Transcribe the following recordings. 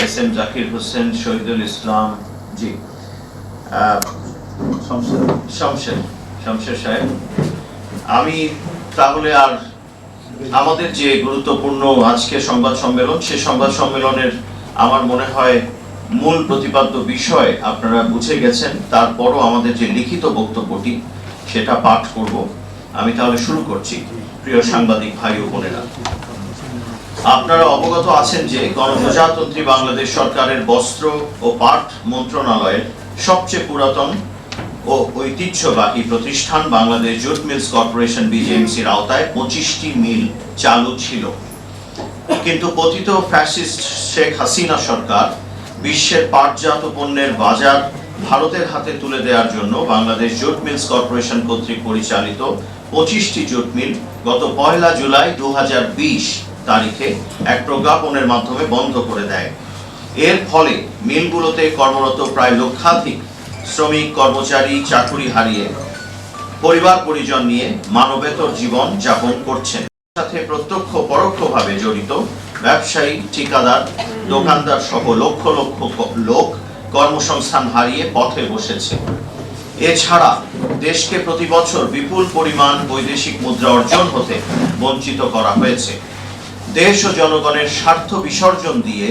S M Zakir Hossain Shahidul Islam ji. Shamsher Shamsher সাহেব। আমি তাহলে আর আমাদের যে গুরুত্বপূর্ণ আজকে সংবাদ সম্মেলন সে সংবাদ সম্মেলনের আমার মনে হয় মূল প্রতিপাদ্য বিষয় আপনারা বুঝে গেছেন তারপরও আমাদের যে লিখিত বক্তব্যটি সেটা পাঠ করব। আমি তাহলে শুরু করছি প্রিয় সাংবাদিক ভাই ও বোনেরা। আপনারা অবগত আছেন যে গণপ্রজাতন্ত্রী বাংলাদেশ সরকারের বস্ত্র ও পাট মন্ত্রণালয়ের সবচেয়ে পুরাতন ও ঐতিহ্যবাহী প্রতিষ্ঠান বাংলাদেশ জুট মিলস কর্পোরেশন বিজেএমসির আওতায় পঁচিশটি মিল চালু ছিল। কিন্তু পতিত ফ্যাসিস্ট শেখ হাসিনা সরকার বিশ্বের পাটজাত পণ্যের বাজার ভারতের হাতে তুলে দেওয়ার জন্য বাংলাদেশ জুট মিলস কর্পোরেশন কর্তৃক পরিচালিত পঁচিশটি জুট মিল গত পয়লা জুলাই দু হাজার বিশ তারিখে এক প্রজ্ঞাপনের মাধ্যমে বন্ধ করে দেয়। এর ফলে মিলগুলোতে কর্মরত প্রায় লক্ষাধিক শ্রমিক, কর্মচারী, চাকুরি হারিয়ে পরিবার পরিজন নিয়ে মানবেতর জীবন যাপন করছেন। সাথে প্রত্যক্ষ পরোক্ষভাবে জড়িত ব্যবসায়ী, ঠিকাদার, দোকানদার সহ লক্ষ লক্ষ লোক কর্মসংস্থান হারিয়ে পথে বসেছে। এছাড়া দেশকে প্রতি বছর বিপুল পরিমাণ বৈদেশিক মুদ্রা অর্জন হতে বঞ্চিত করা হয়েছে। দেশ ও জনগণের স্বার্থ বিসর্জন দিয়ে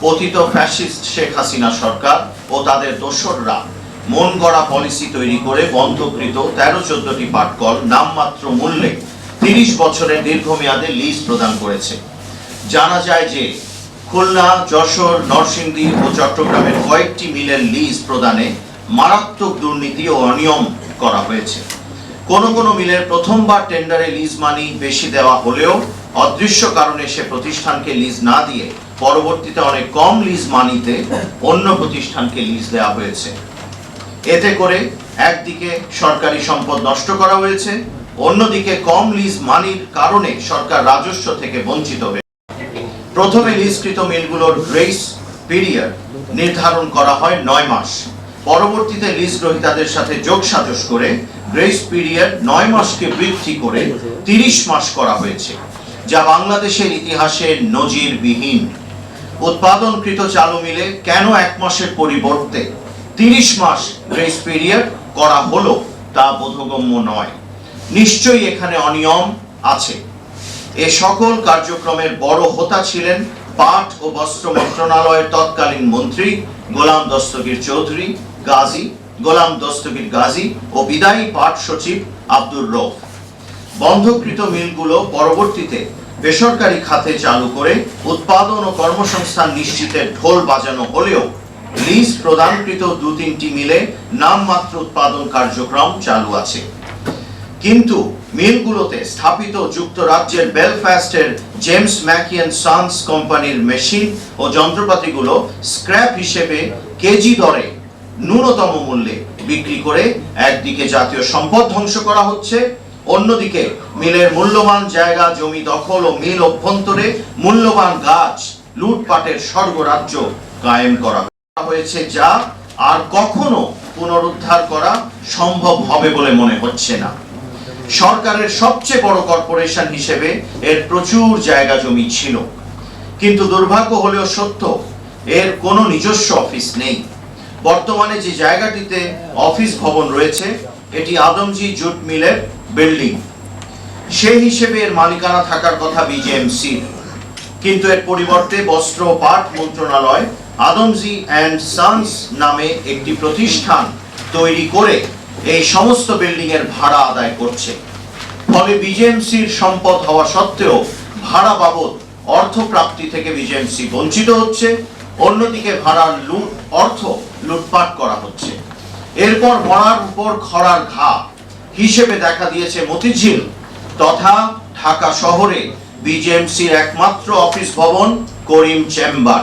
পতিত ফ্যাসিস্ট শেখ হাসিনা সরকার ও তাদের দোসররা মন গড়া পলিসি তৈরি করে বন্ধকৃত তেরো চোদ্দটি পাটকল নামমাত্র মূল্যে তিরিশ বছরের দীর্ঘমেয়াদে লিজ প্রদান করেছে। জানা যায় যে খুলনা, যশোর, নরসিংদী ও চট্টগ্রামের কয়েকটি মিলের লিজ প্রদানে মারাত্মক দুর্নীতি ও অনিয়ম করা হয়েছে। কোন কোন মিলের প্রথমবার টেন্ডারে লিজ মানি বেশি দেওয়া হলেও অদৃশ্য কারণে সে প্রতিষ্ঠানকে লিজ না দিয়ে পরবর্তীতে অনেক কম লিজ মানিতে অন্য প্রতিষ্ঠানকে লিজ দেওয়া হয়েছে। এতে করে একদিকে সরকারি সম্পদ নষ্ট করা হয়েছে, অন্যদিকে কম লিজ মানির কারণে সরকার রাজস্ব থেকে বঞ্চিত হয়েছে। প্রথমে লিজকৃত মিলগুলোর গ্রেস পিরিয়ড নির্ধারণ করা হয় নয় মাস। পরবর্তীতে লিজ গ্রহীতাদের সাথে যোগসাজশ করে গ্রেস পিরিয়ড নয় মাসকে বৃদ্ধি করে তিরিশ মাস করা হয়েছে। যা বাংলাদেশের ইতিহাসে নজিরবিহীন। উৎপাদনকৃত চালু মিলে কেন এক মাসের পরিবর্তে তিরিশ মাস গ্রেস পিরিয়ড করা হলো তা বোধগম্য নয়। নিশ্চয়ই এখানে অনিয়ম আছে। এ সকল কার্যক্রমের বড় হোতা ছিলেন পাট ও বস্ত্র মন্ত্রণালয়ের তৎকালীন মন্ত্রী গোলাম দস্তগীর চৌধুরী, গাজী, গোলাম দস্তগীর গাজী ও বিদায়ী পাট সচিব আব্দুর রৌফ বন্ধকৃত মিলগুলো পরবর্তীতে বেসরকারি খাতে চালু করে উৎপাদন ও কর্মসংস্থান নিশ্চিতের ঢোল বাজানো হলেও লিজ প্রদানকৃত দু তিনটি মিলে নামমাত্র উৎপাদন কার্যক্রম চালু আছে। কিন্তু মিলগুলোতে স্থাপিত যুক্তরাজ্যের বেলফাস্টের জেমস ম্যাকিয়ান সান্স কোম্পানির মেশিন ও যন্ত্রপাতিগুলো স্ক্র্যাপ হিসেবে কেজি দরে ন্যূনতম মূল্যে বিক্রি করে একদিকে জাতীয় সম্পদ ধ্বংস করা হচ্ছে অন্যদিকে, মিলের মূল্যবান জায়গা, জমি দখল ও মিল অভ্যন্তরে মূল্যবান গাছ লুটপাটের স্বর্গরাজ্য কায়েম করা হয়েছে যা আর কখনো পুনরুদ্ধার করা সম্ভব হবে বলে মনে হচ্ছে না। সরকারের সবচেয়ে বড় কর্পোরেশন হিসেবে এর প্রচুর জায়গা জমি ছিল। কিন্তু দুর্ভাগ্য হলেও সত্য, এর কোনো নিজস্ব অফিস নেই। বর্তমানে যে জায়গাটিতে অফিস ভবন রয়েছে, এটি আদমজি জুট মিলের বিল্ডিং। সেই হিসেবে এর মালিকানা থাকার কথা বিজেএমসি কিন্তু এর পরিবর্তে বস্ত্র ও পাট মন্ত্রণালয় আদমজি অ্যান্ড সানস নামে একটি প্রতিষ্ঠান তৈরি করে এই সমস্ত বিল্ডিং এর ভাড়া আদায় করছে। ফলে বিজেএমসির সম্পদ হওয়া সত্ত্বেও ভাড়া বাবদ অর্থ প্রাপ্তি থেকে বিজেএমসি বঞ্চিত হচ্ছে, অন্যদিকে ভাড়ার লুট অর্থ লুটপাট করা হচ্ছে। এরপর মরার উপর খরার ঘা হিসেবে দেখা দিয়েছে মতিঝিল তথা ঢাকা শহরে বিজেএমসির একমাত্র অফিস ভবন, করিম চেম্বার।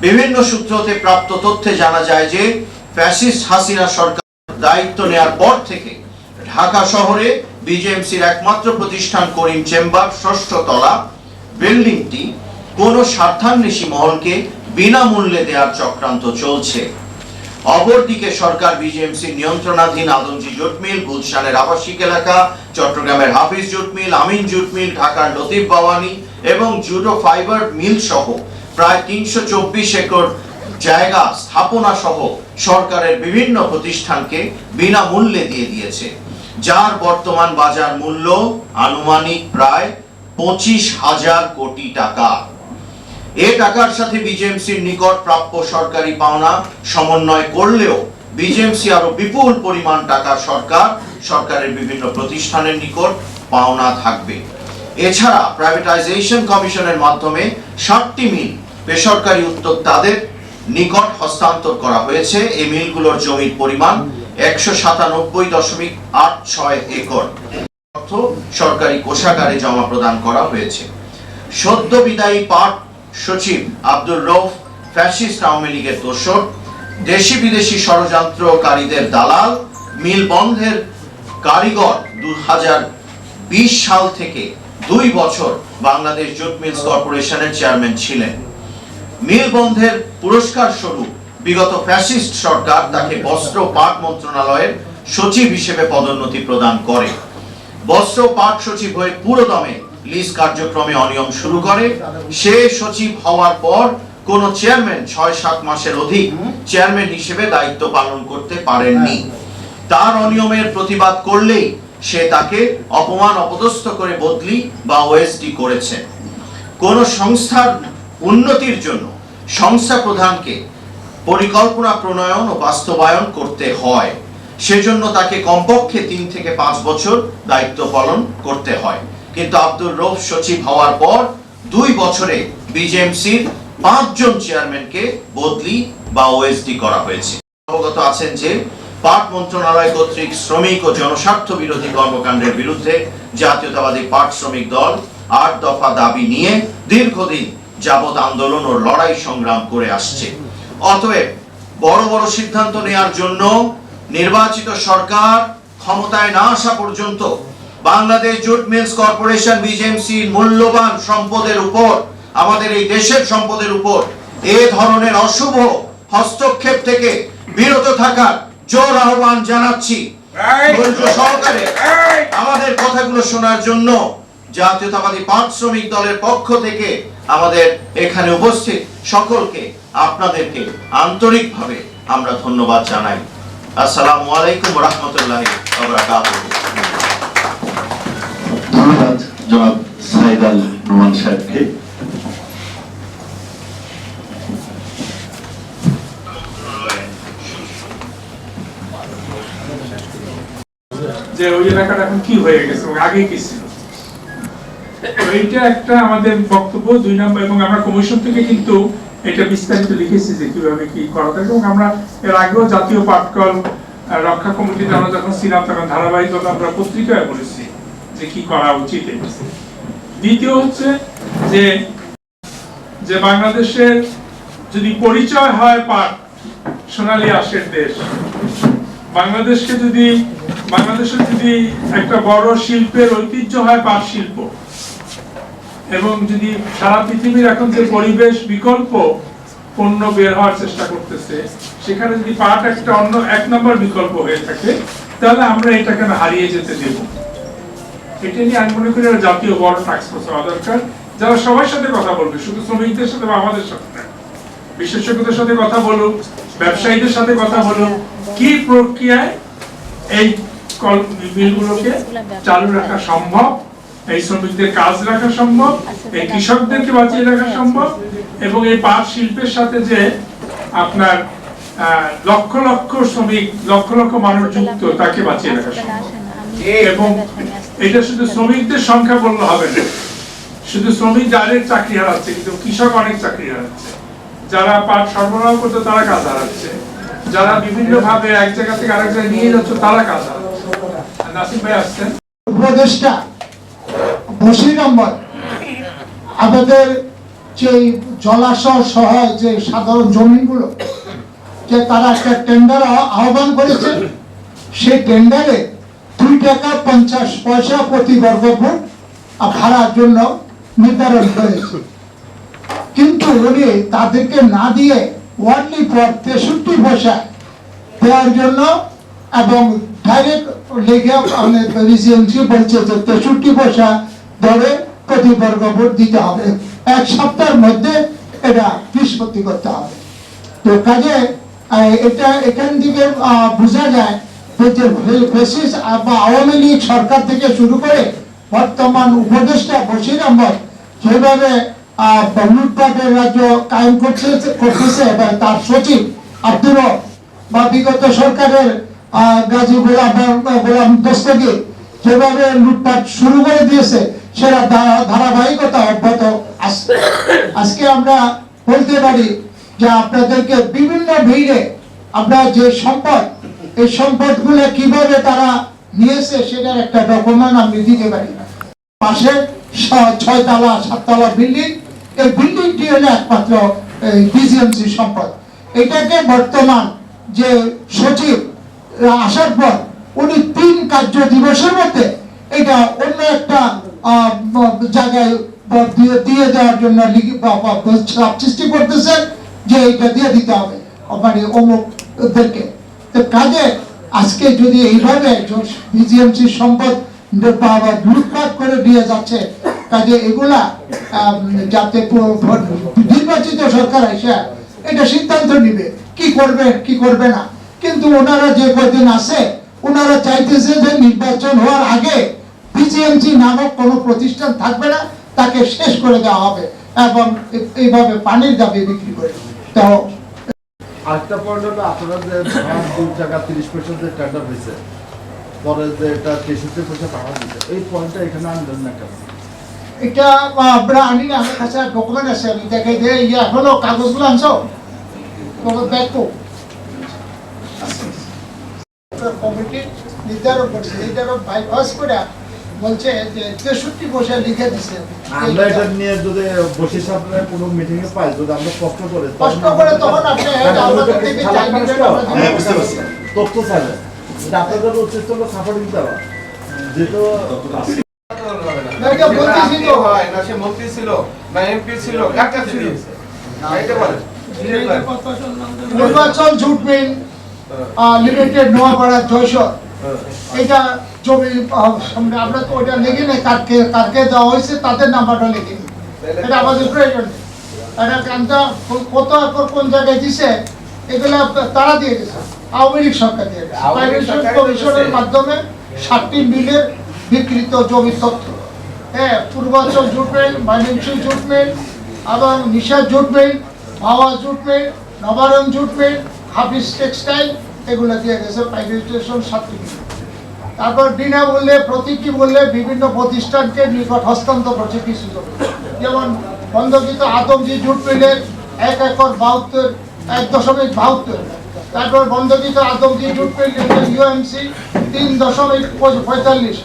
বিভিন্ন সূত্র হতে প্রাপ্ত তথ্যে জানা যায় যে, ফ্যাসিস্ট হাসিনা সরকার দায়িত্ব নেয়ার পর থেকে ঢাকা শহরে বিজেএমসির একমাত্র প্রতিষ্ঠান, করিম চেম্বার, ষষ্ঠ তলা, বিল্ডিংটি কোনো স্বার্থান্বেষী মহলকে বিনামূল্যে দেওয়ার চক্রান্ত চলছে। অপরদিকে সরকার বিজেএমসি নিয়ন্ত্রণাধীন আদমজি জুট মিল গুলশানের আবাসিক এলাকা, চট্টগ্রামের হাফিজ জুট মিল আমিন জুট মিল ঢাকার লতিফ বাওয়ানি এবং জুডো ফাইবার মিল সহ প্রায় তিনশো চব্বিশ একর জায়গা স্থাপনা সহ সরকারের বিভিন্ন প্রতিষ্ঠানকে বিনামূল্যে দিয়ে দিয়েছে। যার বর্তমান বাজার মূল্য আনুমানিক প্রায় পঁচিশ হাজার কোটি টাকা। এ টাকার সাথে বিজেএমসির নিকট প্রাপ্য সরকারি পাওনা সমন্বয় করলেও বিজেএমসি আরও বিপুল পরিমাণ টাকা সরকার, সরকারের বিভিন্ন প্রতিষ্ঠানের নিকট পাওনা থাকবে। এছাড়া প্রাইভেটাইজেশন কমিশনের মাধ্যমে ষাটটি মিল বেসরকারি উদ্যোক্তাদের নিকট হস্তান্তর করা হয়েছে। এই মিলগুলোর জমির পরিমাণ একশো সাতানব্বই দশমিক আট ছয় একর। অর্থ সরকারি কোষাগারে জমা প্রদান করা হয়েছে। সদ্য বিদায়ী পাট সচিব আব্দুর রৌফ ফ্যাসিস্ট আওয়ামী লীগের দোসর দেশি বিদেশি ষড়যন্ত্রকারীদের দালাল, মিল বন্ধের কারিগর দু সাল থেকে দুই বছর বাংলাদেশ জুট মিলস কর্পোরেশনের চেয়ারম্যান ছিলেন। মিল বন্ধের পুরস্কার স্বরূপ বিগত ফ্যাসিস্ট সরকার তাকে বস্ত্র পাট মন্ত্রণালয়ের সচিব হিসেবে পদোন্নতি প্রদান করে। বস্ত্র পাট সচিব হয়ে পুরোদমে লিজ কার্যক্রমে অনিয়ম শুরু করে। সে সচিব হওয়ার পর কোন চেয়ারম্যান ছয় সাত মাসের অধিক চেয়ারম্যান হিসেবে দায়িত্ব পালন করতে পারেননি। তার অনিয়মের প্রতিবাদ করলেই সে তাকে অপমান, অপদস্থ করে বদলি বা ওএসডি করেছে। কোন সংস্থার উন্নতির জন্য সংস্থা প্রধানকে পরিকল্পনা, প্রণয়ন ও বাস্তবায়ন করতে হয়। সেজন্য তাকে কমপক্ষে তিন থেকে পাঁচ বছর দায়িত্ব পালন করতে হয়। কিন্তু আব্দুর রৌফ সচিব হওয়ার পর দুই বছরে বিজেএমসির পাঁচজন চেয়ারম্যানকে বদলি বা ওএসডি করা হয়েছে। অবগত আছেন যে পাট মন্ত্রণালয় কর্তৃক শ্রমিক ও জনস্বার্থ বিরোধী কর্মকাণ্ডের বিরুদ্ধে জাতীয়তাবাদী পাট শ্রমিক দল আট দফা দাবি নিয়ে দীর্ঘদিন যাবৎ আন্দোলন ও লড়াই সংগ্রাম করে আসছে। অতএব বড় বড় সিদ্ধান্ত নেয়ার জন্য নির্বাচিত সরকার ক্ষমতায় না আসা পর্যন্ত Bangladesh jute mills corporation BJMC মূল্যবান সম্পদের উপর আমাদের এই দেশের সম্পদের উপর এ ধরনের অশুভ হস্তক্ষেপ থেকে বিরত থাকার জোর আহ্বান জানাচ্ছি। সহকারে আমাদের কথাগুলো শোনার জন্য জাতীয়তাবাদী পাট শ্রমিক দলের পক্ষ থেকে আমাদের এখানে উপস্থিত সকলকে আপনাদেরকে আন্তরিকভাবে আমরা ধন্যবাদ জানাই। আসসালামু আলাইকুম রহমতুল্লাহ জনাব সাইদ আল সাহেবকে। যে ওই এলাকাটা এখন কি হয়ে গেছে আগে কি ছিল? এইটা একটা আমাদের বক্তব্য, দুই নম্বর, এবং আমরা কমিশন থেকে কিন্তু এটা বিস্তারিত লিখেছি যে কীভাবে কি করা থাকে এবং আমরা এর আগেও জাতীয় পাটকল রক্ষা কমিটিতে আমরা যখন ছিলাম, তখন ধারাবাহিকভাবে আমরা পত্রিকায় বলেছি যে কি করা উচিত দ্বিতীয় হচ্ছে যে যে বাংলাদেশের যদি পরিচয় হয় পাট সোনালী আশের দেশ, বাংলাদেশকে যদি, বাংলাদেশের যদি একটা বড় শিল্পের ঐতিহ্য হয় পাট শিল্প, এবং যদি সারা পৃথিবীর এখন যে পরিবেশ বিকল্প পণ্য বের হওয়ার চেষ্টা করতেছে, সেখানে যদি পাট একটা অন্য এক নম্বর বিকল্প হয়ে থাকে, তাহলে আমরা এটাকে হারিয়ে যেতে দেব। এটা নিয়ে আমি মনে করি জাতীয় বড় টাস্ক ফোর্স হওয়া দরকার যারা সবার সাথে কথা বলবে শুধু শ্রমিকদের সাথে বা আমাদের সাথে না বিশেষজ্ঞদের সাথে কথা বলুক ব্যবসায়ীদের সাথে কথা বলুক কি প্রক্রিয়ায় এই মিলগুলোকে চালু রাখা সম্ভব এই শ্রমিকদের কাজ রাখা সম্ভব এই কৃষকদেরকে বাঁচিয়ে রাখা সম্ভব এবং এই পাট শিল্পের সাথে যে আপনার লক্ষ লক্ষ শ্রমিক লক্ষ লক্ষ মানুষ যুক্ত তাকে বাঁচিয়ে রাখা সম্ভব। এবং এটা শুধু শ্রমিকদের সংখ্যা বললে হবে না। শুধু শ্রমিক ডাইরেক্ট চাকরি হারাচ্ছে, কিন্তু কৃষক অনেক চাকরি হারাচ্ছে। যারা পাট সরবরাহ করতো তারা কাজ হারাচ্ছে। যারা বিভিন্ন ভাবে এক জায়গা থেকে আরেক জায়গায় নিয়ে যাচ্ছে, তারা কাজ হারাচ্ছে। নাসিম ভাই আসছেন। উপদেষ্টা বসির নম্বর। আমাদের যে জলাশয় সহ যে সাধারণ জমিগুলো, যে তারা একটা টেন্ডার আহ্বান করেছেন সেই টেন্ডারে দুই টাকা পঞ্চাশ পয়সা প্রতি বর্গ ফুট ভাড়ার জন্য নির্ধারণ করেছে। কিন্তু উনি তাদেরকে না দিয়ে ওয়ানলি ফর তেষট্টি পয়সা দেওয়ার জন্য এবং যে তেষট্টি পয়সা দরে প্রতি বর্গ ফুট দিতে হবে। এক সপ্তাহের মধ্যে এটা নিষ্পত্তি করতে হবে। তো কাজে এটা এখান থেকে বোঝা যায় আওয়ামী লীগ সরকার থেকে শুরু করে বর্তমান উপদেষ্টা আহমদ যেভাবে রাজ্য কায়েম করছে, করতেছে এবং তার সচিব আব্দুর রব বা বিগত সরকারের গাজী গোলাম গোলাম যেভাবে লুটপাট শুরু করে দিয়েছে সেটা ধারাবাহিকতা অব্যাহত আসছে আজকে আমরা বলতে পারি যে আপনাদেরকে বিভিন্ন ভিড়ে আমরা যে সম্পদ এই সম্পদগুলো কীভাবে তারা নিয়েছে সেটার একটা ডকুমেন্ট আমি দিতে পারি পাশে ছ- ছয়তলা, সাততলা বিল্ডিং এই বিল্ডিংটি হলো একমাত্র ডিজিএমসি সম্পদ। এটাকে বর্তমান যে সচিব আসার পর উনি তিন কার্য দিবসের মধ্যে এটা অন্য একটা জায়গায় দিয়ে- দেওয়ার জন্য সৃষ্টি করতেছেন যে এটা দিয়ে দিতে হবে। মানে অমুকদেরকে। কাজে আজকে যদি এইভাবে বিজিএমসি সম্পদ বা লুটপাট করে দিয়ে যাচ্ছে, কাজে এগুলা যাতে নির্বাচিত সরকার এসে এটা সিদ্ধান্ত নিবে। কি করবে কি করবে না? কিন্তু ওনারা যে কদিন আছে, ওনারা চাইতেছে যে নির্বাচন হওয়ার আগে বিজিএমসি নামক কোনো প্রতিষ্ঠান থাকবে না, তাকে শেষ করে দেওয়া হবে এবং এইভাবে পানির দাবি বিক্রি করে। তো আরেকটা পয়েন্ট হলো আপনারা যে দুই টাকা তিরিশ পয়সা যে টেন্ডার হয়েছে পরে যে এটা তেষট্টি পয়সা টাকা দিচ্ছে এই পয়েন্টটা এখানে আনলেন না কেন? এটা আমরা আনি না আছে, আমি কাগজগুলো আনছো? তোমার ব্যাগ কো কমিটি নির্ধারণ করছে, নির্ধারণ বাইপাস করে বলছে যে তেষট্টি পয়সা লিখে দিছে। আমরা এটা নিয়ে যদি বসে সামনে কোনো মিটিং এ পাই যদি আমরা কষ্ট করে কষ্ট করে তখন আপনি আমাদের থেকে চাই। হ্যাঁ। তথ্য চাইলেন এটা আপনাদের উচিত হলো সাপোর্টিং দেওয়া যেহেতু না, এটা বলতেছি তো হয় না সে মন্ত্রী ছিল না এমপি ছিল কাকা ছিল? নির্বাচন জুটমিল লিমিটেড নোয়াপাড়া জয়সর। এটা জমি সামনে আমরা তো ওইটা লিখি নাই কারকে কারকে দেওয়া হয়েছে তাদের নাম্বারটা লিখি। এটা আমাদের প্রয়োজন। এটা কানটা কত একর কোন জায়গায় দিছে এগুলা তারা দিয়ে গেছে আওয়ামী লীগ সরকার দিয়ে গেছে কমিশনের মাধ্যমে ষাটটি মিলের বিকৃত জমি তথ্য। হ্যাঁ Purbanchal jute mill Mymensingh jute mill এবং Nisha jute mill Bhawa jute mill Nabaran jute mill Hafiz textile এগুলো দিয়ে গেছে প্রাইভেটাইজেশন ষাটটি মিল। তারপর বিনা বিনামূল্যে প্রতীকী মূল্যে বিভিন্ন প্রতিষ্ঠানকে নিকট হস্তান্তর করছে কিছু যেমন বন্ধকিত আদমজি জুট মিলের এক একর বাহাত্তর, এক দশমিক বাহাত্তর। তারপর বন্ধকিত আদমজি জুট মিল ইউএমসি তিন দশমিক পঁয়তাল্লিশ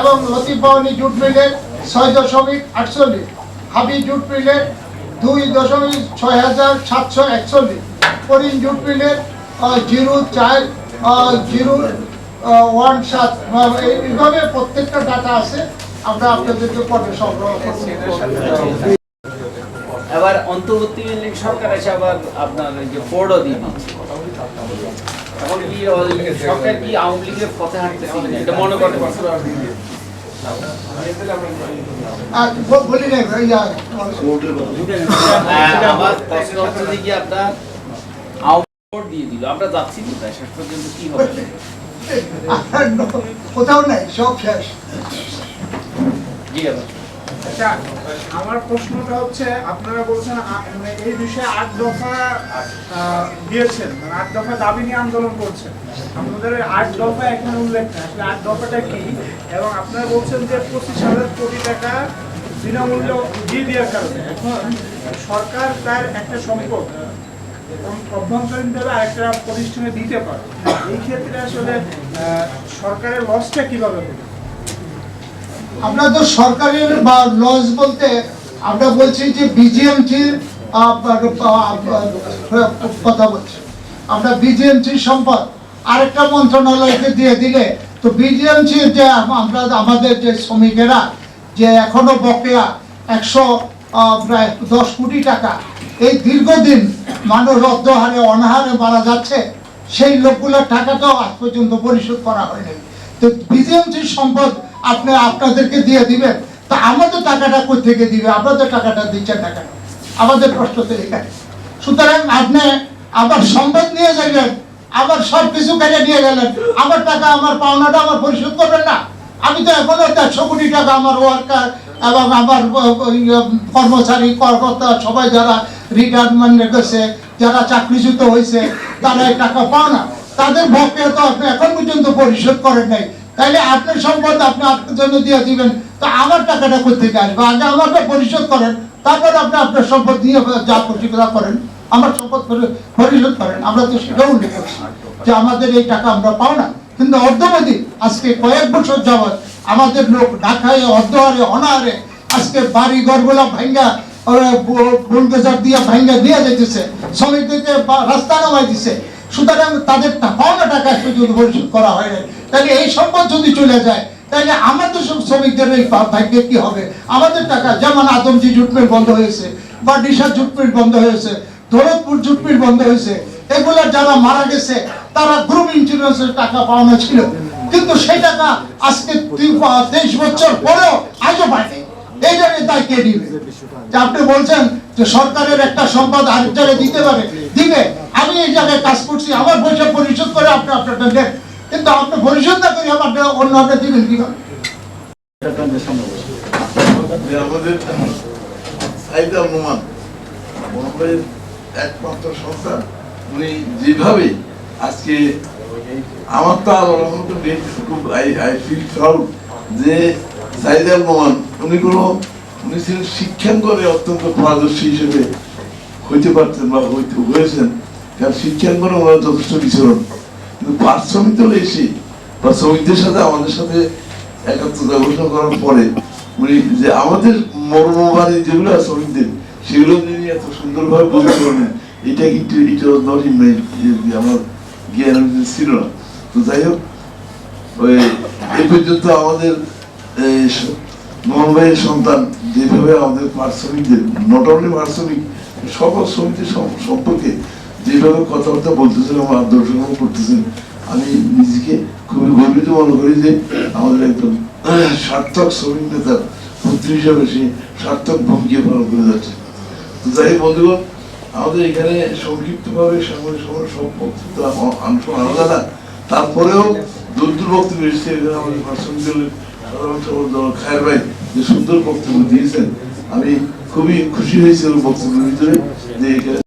এবং লতিফ বাহনী জুট মিলের ছয় দশমিক আটচল্লিশ। হাবি জুট মিলের দুই দশমিক ছয় হাজার সাতশো একচল্লিশ। করিম জুট মিলের জিরো চার জিরো ওয়ান সাত এইভাবে প্রত্যেকটা ডাটা আছে। আমরা আপনাদেরকে পরে সংগ্রহ করব। আবার অন্তর্বর্তীকালীন সরকার এসে আবার আপনার যে বোর্ডও দিয়ে দিচ্ছে। এখন কি সরকার কি আওয়ামী লীগের পথে হাঁটতেছে এটা মনে করেন? আর ব- বলি নাই ভাইয়া হ্যাঁ, আমার প্রশ্ন হচ্ছে যে কি আপনার আওয়ামী বোর্ড দিয়ে দিল। আমরা যাচ্ছি কোথায় শেষ পর্যন্ত কি হবে? কোথাও নাই, সব শেষ। আচ্ছা আমার প্রশ্নটা হচ্ছে, আপনারা বলছেন মানে এই বিষয়ে আট দফা দিয়েছেন মানে আট দফা দাবি নিয়ে আন্দোলন করছেন। আপনাদের আট দফা এখানে উল্লেখ নেই। আসলে আট দফাটা কি? এবং আপনারা বলছেন যে পঁচিশ হাজার কোটি টাকা বিনামূল্য দিয়ে দেওয়ার কারণে। এখন সরকার তার একটা সম্পদ আরেকটা দিতে পারে। এই ক্ষেত্রে আসলে সরকারের লসটা কীভাবে আমরা তো সরকারের বা লজ বলতে আমরা বলছি যে বিজিএমসির কথা বলছি। আমরা সম্পদ আরেকটা মন্ত্রণালয়কে দিয়ে দিলে তো বিজিএমসির যে আমরা আমাদের যে শ্রমিকেরা যে এখনও বকেয়া একশো প্রায় দশ কোটি টাকা, এই দীর্ঘদিন মানুষ রদ্দহারে অনাহারে মারা যাচ্ছে, সেই লোকগুলোর টাকাটাও আজ পর্যন্ত পরিশোধ করা হয়নি তো বিজিএমসির সম্পদ আপনি আপনাদেরকে দিয়ে দিবেন, তা আমাদের টাকাটা কই থেকে দিবে? আপনাদের টাকাটা দিচ্ছেন টাকা আমাদের প্রশ্ন তো এখানে সুতরাং আপনি আবার সম্পদ নিয়ে যাবেন আবার সব কিছু কেটে নিয়ে গেলেন, আমার টাকা, আমার পাওনাটা আমার পরিশোধ করবেন না? আমি তো এখনও দেড়শো কোটি টাকা আমার ওয়ার্কার এবং আমার ইয়ে কর্মচারী, কর্মকর্তা, সবাই যারা রিটায়ারমেন্ট রেখেছে, যারা চাকরিচ্যুত হয়েছে, তারা এই টাকা পাও না। তাদের তো আপনি এখন পর্যন্ত পরিশোধ করেন নাই। তাইলে আপনার সম্পদ আপনি আপনার জন্য দিয়ে দিবেন। তো আমার টাকাটা আসবে? আগে পরিশোধ করেন, তারপর আপনি আপনার সম্পদ দিয়ে যা তা করেন, আমার সম্পদ পরিশোধ করেন। আমরা তো সেটাও উল্লেখ করছি যে আমাদের এই টাকা আমরা পাও না। কিন্তু অর্ধবধি আজকে কয়েক বছর যাবৎ আমাদের লোক ঢাকায় অর্ধহারে অনাহারে, আজকে বাড়ি ঘরগুলো ভাঙ্গা বুলডোজার দিয়ে দিয়ে শ্রমিকদেরকে রাস্তা নামাই দিছে সুতরাং তাদের পাওনা টাকা শুধু পরিশোধ করা হয় না তাহলে এই সম্পদ যদি চলে যায়, তাহলে আমাদের সব শ্রমিকদের এই ভাগ্যে কি হবে? আমাদের টাকা যেমন আদমজি জুটমিল বন্ধ হয়েছে, বা ডিসা জুটমিল বন্ধ হয়েছে, দৌলতপুর জুটমিল বন্ধ হয়েছে এগুলা যারা মারা গেছে, তারা গ্রুপ ইন্স্যুরেন্সের টাকা পাওনা ছিল। কিন্তু সেই টাকা আজকে তেইশ বছর পরেও আজও পায়নি এই জায়গায় তাই দিবে? আপনি বলছেন যে সরকারের একটা সম্পদ আরেক জায়গায় দিতে পারে, দিবে। আমি এই জায়গায় কাজ করছি, আমার পয়সা পরিশোধ করে আপনি আপনারটা দেন কিন্তু আপনি পরিশোধ না করে আমার অন্য আপনি দিবেন কি আমাদের সাইদ আল নোমান একমাত্র সন্তান। উনি যেভাবে আজকে আমার তো রহমতে খুব যে সাইদ আল নোমান উনি কোনো উনি ছিলেন শিক্ষাঙ্গনে অত্যন্ত পারদর্শী হিসেবে হইতে পারতেন বা হইতে হয়েছেন। কারণ শিক্ষাঙ্গনে ওনার যথেষ্ট বিচরণ। কিন্তু পারিশ্রমিক দলে এসে বা শ্রমিকদের সাথে আমাদের সাথে একাত্মতা ঘোষণা করার পরে উনি যে আমাদের মর্মবাণী যেগুলো আছে শ্রমিকদের, সেগুলো তিনি এত সুন্দরভাবে বলতে পারবেন এটা কিন্তু এটা নট আমার জ্ঞান ছিল না। তো যাই হোক, ওই এ পর্যন্ত আমাদের এই মোহন সন্তান যেভাবে আমাদের পারিশ্রমিকদের নট অনলি পারিশ্রমিক, সকল শ্রমিকদের সম্পর্কে যেভাবে কথাবার্তা বলতেছেন এবং আদর্শ গ্রহণ করতেছেন, আমি নিজেকে খুবই গর্বিত মনে করি যে আমাদের একদম সার্থক শ্রমিক নেতার পুত্র হিসাবে সে সার্থক ভূমিকা পালন করে যাচ্ছে। তো যাই বন্ধুগণ, আমাদের এখানে সংক্ষিপ্তভাবে সামনে সময় সব বক্তৃতা আলাদা, তারপরেও দূর দূর বক্তব্য এসেছে আমাদের ভার্সন খায়ের ভাই যে সুন্দর বক্তব্য দিয়েছেন। আমি খুবই খুশি হয়েছি ওর বক্তব্যের ভিতরে যে